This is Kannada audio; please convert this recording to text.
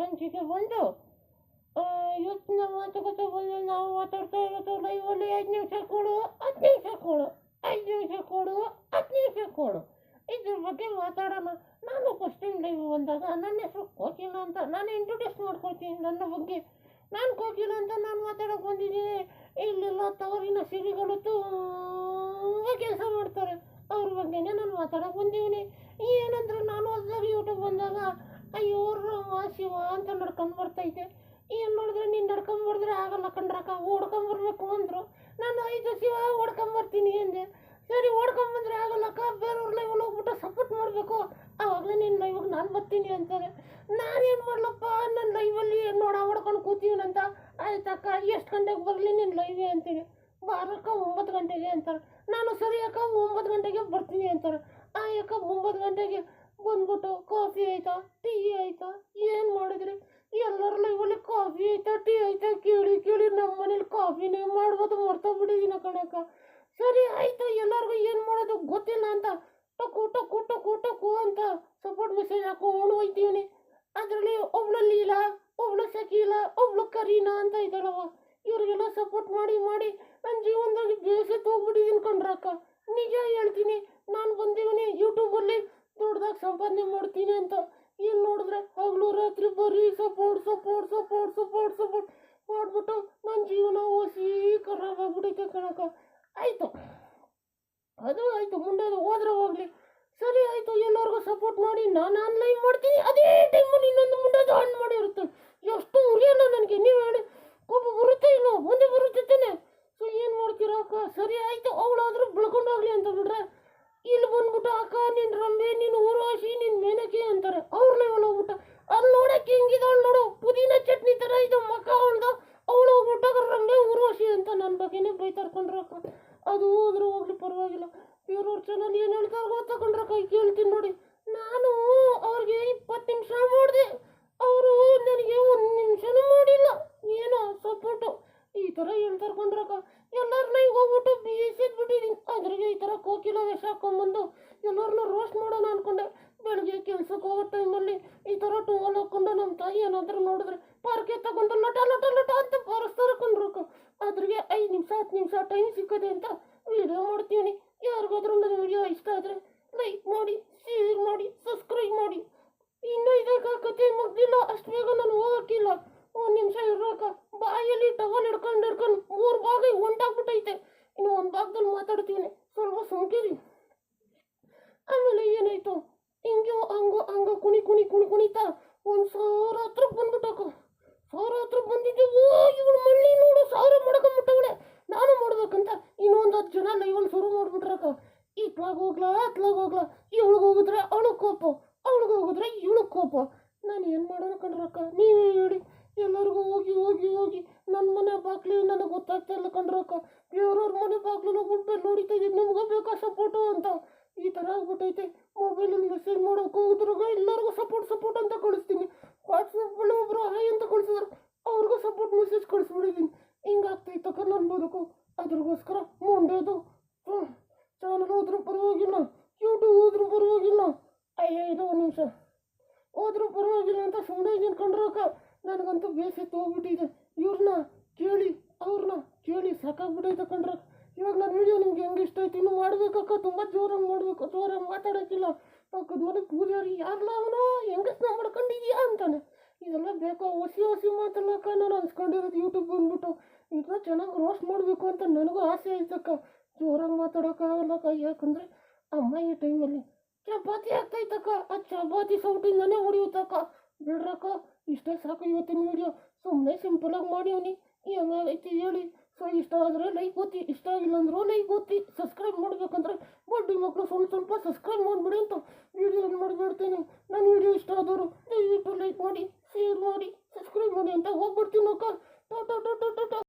ಸಂಚಿಕೆ ಬಂದು ಇವತ್ತಿನ ಮಾತುಕತೆ ಬಂದು ನಾವು ಮಾತಾಡ್ತಾ ಇರೋದು ಲೈವಲ್ಲಿ ಐದು ನಿಮಿಷ ಕೊಡು ಹತ್ತು ನಿಮಿಷ ಕೊಡು, ಐದು ನಿಮಿಷ ಕೊಡು ಹತ್ತು ನಿಮಿಷ ಕೊಡು. ಇದ್ರ ಬಗ್ಗೆ ಮಾತಾಡೋಣ. ನಾನು ಟೈಮ್ ಲೈವ್ ಬಂದಾಗ ನನ್ನ ಹೆಸರು ಕೋಕಿಲ ಅಂತ ನಾನು ಇಂಟ್ರೊಡ್ಯೂಸ್ ಮಾಡ್ಕೊಳ್ತೀನಿ ನನ್ನ ಬಗ್ಗೆ. ನಾನು ಕೋಕಿಲ ಅಂತ ನಾನು ಮಾತಾಡೋಕೆ ಬಂದಿದ್ದೀನಿ. ಇಲ್ಲೆಲ್ಲ ತವರಿನ ಸಿರಿಗಳು ತುಂಬ ಕೆಲಸ ಮಾಡ್ತಾರೆ. ಅವ್ರ ಬಗ್ಗೆನೇ ನಾನು ಮಾತಾಡೋಕೆ ಬಂದಿದ್ದೀನಿ. ಏನಂದ್ರೆ ನಾನು ಹೊಸದಾಗಿ ಯೂಟ್ಯೂಬ್ ಬಂದಾಗ ಅಯ್ಯೋ ಶಿವ ಅಂತ ನಡ್ಕೊಂಡು ಬರ್ತೈತೆ. ಏನು ನೋಡಿದ್ರೆ ನೀನು ನಡ್ಕೊಂಬರ್ದ್ರೆ ಆಗಲ್ಲ ಕಂಡ್ರಕ್ಕ ಓಡ್ಕೊಂಬರ್ಬೇಕು ಅಂದರು. ನಾನು ಐದು ಶಿವ ಓಡ್ಕೊಂಬರ್ತೀನಿ ಅಂದೆ. ಸರಿ ಓಡ್ಕೊಂಬಂದ್ರೆ ಆಗಲ್ಲಕ್ಕ ಬೇರೆಯವ್ರ ಲೈವಲ್ಲಿ ಹೋಗ್ಬಿಟ್ಟು ಸಪೋರ್ಟ್ ಮಾಡಬೇಕು. ಆವಾಗಲೇ ನಿನ್ನ ಲೈವಾಗ ನಾನು ಬರ್ತೀನಿ ಅಂತಾರೆ. ನಾನೇನು ಮಾಡಲಪ್ಪ? ನನ್ನ ಲೈವಲ್ಲಿ ನೋಡ ಹೊಡ್ಕೊಂಡು ಕೂತೀವನಂತ ಆಯ್ತಕ್ಕ ಎಷ್ಟು ಗಂಟೆಗೆ ಬರಲಿ ನಿನ್ನ ಲೈವೇ ಅಂತೀನಿ ಬಾರಕ್ಕ, ಒಂಬತ್ತು ಗಂಟೆಗೆ ಅಂತಾರೆ. ನಾನು ಸರಿ ಅಕ್ಕ, ಒಂಬತ್ತು ಗಂಟೆಗೆ ಬರ್ತೀನಿ ಅಂತಾರೆ. ಆ ಅಕ್ಕ, ಒಂಬತ್ತು ಗಂಟೆಗೆ ಬಂದ್ಬಿಟ್ಟು ಕಾಫಿ ಆಯ್ತಾ ಏನು ಮಾಡಿದ್ರಿ ಎಲ್ಲರ ಲೈವಲ್ಲಿ ಕಾಫಿ ಆಯ್ತಾ ಟೀ ಆಯ್ತಾ ಕೇಳಿ ಕೇಳಿ ನಮ್ಮ ಮನೇಲಿ ಕಾಫಿನೇ ಮಾಡ್ಬೋದು ಮರ್ತೋಗ್ಬಿಟ್ಟಿದ್ದೀನಿ ಸರಿ, ಆಯಿತು, ಎಲ್ಲರಿಗೂ ಏನು ಮಾಡೋದು ಗೊತ್ತಿಲ್ಲ ಅಂತ ಟಕು ಟಕು ಟಕು ಟಕು ಅಂತ ಸಪೋರ್ಟ್ ಮೆಸೇಜ್ ಹಾಕೊಂಡು ಹೋಯ್ತೀವಿ ಅದರಲ್ಲಿ ಒಬ್ಳು ಲೀಲಾ ಒಬ್ಳು ಶಕೀಲಾ ಒಬ್ಳು ಕರೀನಾ ಅಂತ ಇದ್ದಾಳವ. ಇವರಿಗೆಲ್ಲ ಸಪೋರ್ಟ್ ಮಾಡಿ ಮಾಡಿ ನನ್ನ ಜೀವನದಲ್ಲಿ ಬೇಸತ್ತು ಹೋಗ್ಬಿಟ್ಟಿದ್ದೀನಿ ಕಣ್ರಕ್ಕ ನಿಜ ಹೇಳ್ತೀನಿ, ನಾನು ಬಂದಿವನಿ ಯೂಟ್ಯೂಬಲ್ಲಿ ದೊಡ್ಡದಾಗಿ ಸಂಪಾದನೆ ಮಾಡ್ತೀನಿ ಅಂತ. ಏನು ನೋಡಿದ್ರೆ ಹಗಲು ರಾತ್ರಿ ಬರೀ support support support support support ಕಣಕ್ಕ ಆಯಿತು. ಅದು ಆಯಿತು, ಮುಂದೆ ಹೋದ್ರೆ ಹೋಗಲಿ. ಸರಿ ಆಯಿತು, ಎಲ್ಲರಿಗೂ ಸಪೋರ್ಟ್ ಮಾಡಿ, ನಾನು ಆನ್ಲೈನ್ ಮಾಡ್ತೀನಿ. ಅದೇ ಟೈಮಲ್ಲಿ ಇನ್ನೊಂದು ಮುಂದೆ ಆನ್ ಮಾಡಿರುತ್ತೆ ಎಷ್ಟು ಉರಿಯಲ್ಲ ನನಗೆ, ನೀವು ಹೇಳಿ. ಕೋಪ ಬರುತ್ತೆ ಇಲ್ಲೋ ಮುಂದೆ ಬರುತ್ತೆ ತಾನೆ ಸೊ ಏನು ಮಾಡ್ತೀರಾ ಅಕ್ಕ ಸರಿ ಆಯಿತು ಅವಳಾದ್ರೂ ಬೆಳ್ಕೊಂಡೋಗ್ಲಿ ಅಂತ ಬಿಡ್ರೆ ಇಲ್ಲಿ ಬಂದ್ಬಿಟ್ಟು ಅಕ್ಕ ನಿನ್ನ ರಂಬೆ ನೀನು ಊರ್ವಾಸಿ ನಿನ್ನ ಮೇನಕೆ ಅಂತಾರೆ ಅವ್ರ ಲೆವೆಲ್ ಹೋಗ್ಬಿಟ್ಟು ಅಲ್ಲಿ ನೋಡಕ್ಕೆ ಹೆಂಗಿದಾಳು ನೋಡು ಪುದೀನ ಚಟ್ನಿ ಥರ ಇದು ಮಕ್ಕ ಅವಳ್ದು ಅವಳು ಹೋಗ್ಬಿಟ್ಟು ರಂಬೆ ಊರ್ವಾಸಿ ಅಂತ ನನ್ನ ಬಗ್ಗೆನೇ ಬೈತಾರ್ಕೊಂಡ್ರು ಅಕ್ಕ ಅದು ಹೋದ್ರೂ ಹೋಗ್ಲಿ, ಪರವಾಗಿಲ್ಲ. ಇವ್ರವ್ರ ಚಾನಲ್ ಏನು ಹೇಳ್ತಾರೆ ಗೊತ್ತಕೊಂಡ್ರೆ ಕೈ ಕೇಳ್ತೀನಿ ನೋಡಿ. ನಾನು ಅವ್ರಿಗೆ ಇಪ್ಪತ್ತು ನಿಮಿಷ ಮಾಡಿದೆ. ಅವರು ನನಗೆ ಒಂದು ನಿಮಿಷನೂ ಮಾಡಿಲ್ಲ. ಏನೋ ಸಪೋರ್ಟು. ಈ ಥರ ಹೇಳ್ತಾರೆ ಕೊಂಡ್ರಕ್ಕ ಎಲ್ಲರನ್ನ ಈಗ ಹೋಗ್ಬಿಟ್ಟು ಬೀಸಿದ್ಬಿಟ್ಟಿದ್ದೀನಿ ಅದ್ರಿಗೆ ಈ ಥರ ಕೋಕಿಲ ವೇಷ ಹಾಕೊಂಬಂದು ಎಲ್ಲರನ್ನ ರೋಸ್ಟ್ ಮಾಡೋಣ ಅಂದ್ಕೊಂಡೆ ಬೆಳಗ್ಗೆ ಕೆಲ್ಸಕ್ಕೆ ಹೋಗೋ ಟೈಮಲ್ಲಿ ಈ ಥರ ಟೂವಲ್ ಹಾಕ್ಕೊಂಡು ನಮ್ಮ ತಾಯಿ ಏನಾದರೂ ನೋಡಿದ್ರೆ ಪಾರ್ಕೆ ತಗೊಂಡು ಲಟ ಲಟ ಲಟ ಅಂತ ಬರೆಸ್ತಾರೆ ಕೊಂಡ್ರಕ್ಕ ಅದ್ರಿಗೆ ಐದು ನಿಮಿಷ, ಹತ್ತು ನಿಮಿಷ ಟೈಮ್ ಸಿಕ್ಕದೆ ಅಂತ ವಿಡಿಯೋ ಮಾಡ್ತೀನಿ. ಯಾರಿಗಾದ್ರೂ ನನ್ನ ವಿಡಿಯೋ ಇಷ್ಟ ಆದರೆ ಲೈಕ್ ಮಾಡಿ ಶೇರ್ ಮಾಡಿ ಸಬ್ಸ್ಕ್ರೈಬ್ ಮಾಡಿ. ಇನ್ನೂ ಇದಕ್ಕೆ ಕತೆ ಮುಗ್ದಿಲ್ಲ, ಅಷ್ಟು ಬೇಗ ನಾನು ಹೋಗಕ್ಕಿಲ್ಲ. ಒಂದು ನಿಮಿಷ ಇರೋಕ ಬಾಯಲ್ಲಿ ಟವಲ್ ಹಿಡ್ಕೊಂಡು ಹಿಡ್ಕೊಂಡು ಮೂರು ಭಾಗ ಒಂಟಾಗ್ಬಿಟ್ಟೈತೆ ಇನ್ನು ಒಂದು ಭಾಗದಲ್ಲಿ ಮಾತಾಡ್ತೀನಿ. ಸ್ವಲ್ಪ ಸುಮ್ಕಿರಿ ಆಮೇಲೆ ಏನಾಯಿತು? ಹಿಂಗೆ, ಹಂಗೋ ಹಂಗೋ ಕುಣಿ ಕುಣಿ ಕುಣಿ, ಕುಣಿತಾ ಮಾಡ್ಬಿಟ್ರಕ್ಕ ಇತ್ಲಾಗ ಹೋಗ್ಲಾ ಅತ್ಲಾಗ ಹೋಗ್ಲಾ. ಇವಳಿಗೆ ಹೋಗಿದ್ರೆ ಅವಳು ಕೋಪ, ಅವಳಿಗೆ ಹೋಗಿದ್ರೆ ಇವಳು ಕೋಪ. ನಾನು ಏನು ಮಾಡೋಣ ಕಣ್ರಕ್ಕ? ನೀವೇ ಹೇಳಿ. ಎಲ್ಲರಿಗೂ ಹೋಗಿ ಹೋಗಿ ಹೋಗಿ. ನನ್ನ ಮನೆ ಬಾಗ್ಲಿ ನನಗೆ ಗೊತ್ತಾಗ್ತಾ ಇಲ್ಲ ಕಣ್ರಕ್ಕ. ಬೇರೆಯವ್ರ ಮನೆ ಬಾಗ್ಲು ಹೋಗ್ಬಿಟ್ಟು ನೋಡಿತಾ ಇದ್ದೀನಿ ನಿಮ್ಗೆ ಬೇಕಾ ಸಪೋರ್ಟು ಅಂತ? ಈ ಥರ ಆಗ್ಬಿಟ್ಟೈತೆ ಮೊಬೈಲಲ್ಲಿ ಮೆಸೇಜ್ ಮಾಡೋಕೆ ಹೋಗಿದ್ರಾಗ ಎಲ್ಲರಿಗೂ ಸಪೋರ್ಟ್ ಸಪೋರ್ಟ್ ಅಂತ ಕಳಿಸ್ತೀನಿ. ವಾಟ್ಸಪ್ಪಲ್ಲಿ ಒಬ್ಬರು ಹಾಯ್ ಅಂತ ಕಳಿಸಿದ್ರು. ಅವ್ರಿಗೂ ಸಪೋರ್ಟ್ ಮೆಸೇಜ್ ಕಳಿಸ್ಬಿಟ್ಟಿದ್ದೀನಿ ಹಿಂಗಾಗ್ತೈತಕ್ಕ ನನ್ನ ಬದುಕು ಅದ್ರಗೋಸ್ಕರ ಮುಂಡೆದು ಹ್ಞೂ ಚಾನಲ್ ಹೋದ್ರೂ ಪರವಾಗಿಲ್ಲ ಯೂಟ್ಯೂಬ್ ಹೋದ್ರೂ ಪರವಾಗಿಲ್ಲ ಅಯ್ಯೋ ಇದು ಒಂದು ನಿಮಿಷ ಹೋದ್ರೂ ಪರವಾಗಿಲ್ಲ ಅಂತ ಸುಮ್ಮನೆ ಅಕ್ಕ. ನನಗಂತೂ ಬೇಸತ್ತು ಹೋಗ್ಬಿಟ್ಟಿದೆ ಇವ್ರನ್ನ ಕೇಳಿ ಅವ್ರನ್ನ ಕೇಳಿ ಸಾಕಾಗ್ಬಿಟ್ಟೈತೆ ಕಂಡ್ರ ಇವಾಗ ನಾನು ವಿಡಿಯೋ ನಿಮ್ಗೆ ಹೆಂಗೆ ಇಷ್ಟ ಆಯ್ತು ಇನ್ನು ಮಾಡ್ಬೇಕಕ್ಕ ತುಂಬ ಜೋರಾಗಿ ಮಾಡಬೇಕು, ಜೋರಾಗಿ ಮಾತಾಡೋಕ್ಕಿಲ್ಲ. ಪಕ್ಕದ ಮನೆ ಪೂಜಾರಿ ಯಾರಲ್ಲ ಅವನು? ಹೆಂಗಸ್ನ ಮಾಡ್ಕೊಂಡಿದ್ಯಾ ಅಂತಾನೆ. ಇದೆಲ್ಲ ಬೇಕೋ ಹೊಸಿ ಹೊಸಿ ಮಾತಲ್ಲಕ್ಕ ನಾನು ಅನ್ಸ್ಕೊಂಡಿರೋದು ಯೂಟ್ಯೂಬ್ ಬಂದ್ಬಿಟ್ಟು ಇದನ್ನ ಚೆನ್ನಾಗಿ ರೋಸ್ಟ್ ಮಾಡಬೇಕು ಅಂತ ನನಗೂ ಆಸೆ ಆಯ್ತಕ್ಕ ಜೋರಾಗಿ ಮಾತಾಡೋಕ್ಕಾಗಲ್ಲಕ್ಕ ಯಾಕಂದರೆ ಅಮ್ಮ ಈ ಟೈಮಲ್ಲಿ ಚಪಾತಿ ಆಗ್ತೈತಕ್ಕ ಆ ಚಪಾತಿ ಸೌಟಿಂದನೇ ಹೊಡಿಯುತ್ತಕ್ಕ. ಬಿಡ್ರಕ್ಕ, ಇಷ್ಟೇ ಸಾಕು ಇವತ್ತಿನ ವಿಡಿಯೋ ಸುಮ್ಮನೆ ಸಿಂಪಲಾಗಿ ಮಾಡಿವ್ನಿ. ಹೆಂಗಾಗೈತಿ ಹೇಳಿ. ಸೊ ಇಷ್ಟ ಆದರೆ ಲೈಕ್ ಒತ್ತಿ, ಇಷ್ಟ ಆಗಿಲ್ಲ ಅಂದರೂ ಲೈಕ್ ಒತ್ತಿ. ಸಬ್ಸ್ಕ್ರೈಬ್ ಮಾಡಬೇಕಂದ್ರೆ ಬಡ್ಡಿ ಮಕ್ಕಳು ಸ್ವಲ್ಪ ಸ್ವಲ್ಪ ಸಬ್ಸ್ಕ್ರೈಬ್ ಮಾಡಿಬಿಡಿ ಅಂತ ವಿಡಿಯೋ ಮಾಡಿಬಿಡ್ತೀನಿ. ನನ್ನ ವಿಡಿಯೋ ಇಷ್ಟ ಆದವರು ದಯವಿಟ್ಟು ಲೈಕ್ ಮಾಡಿ.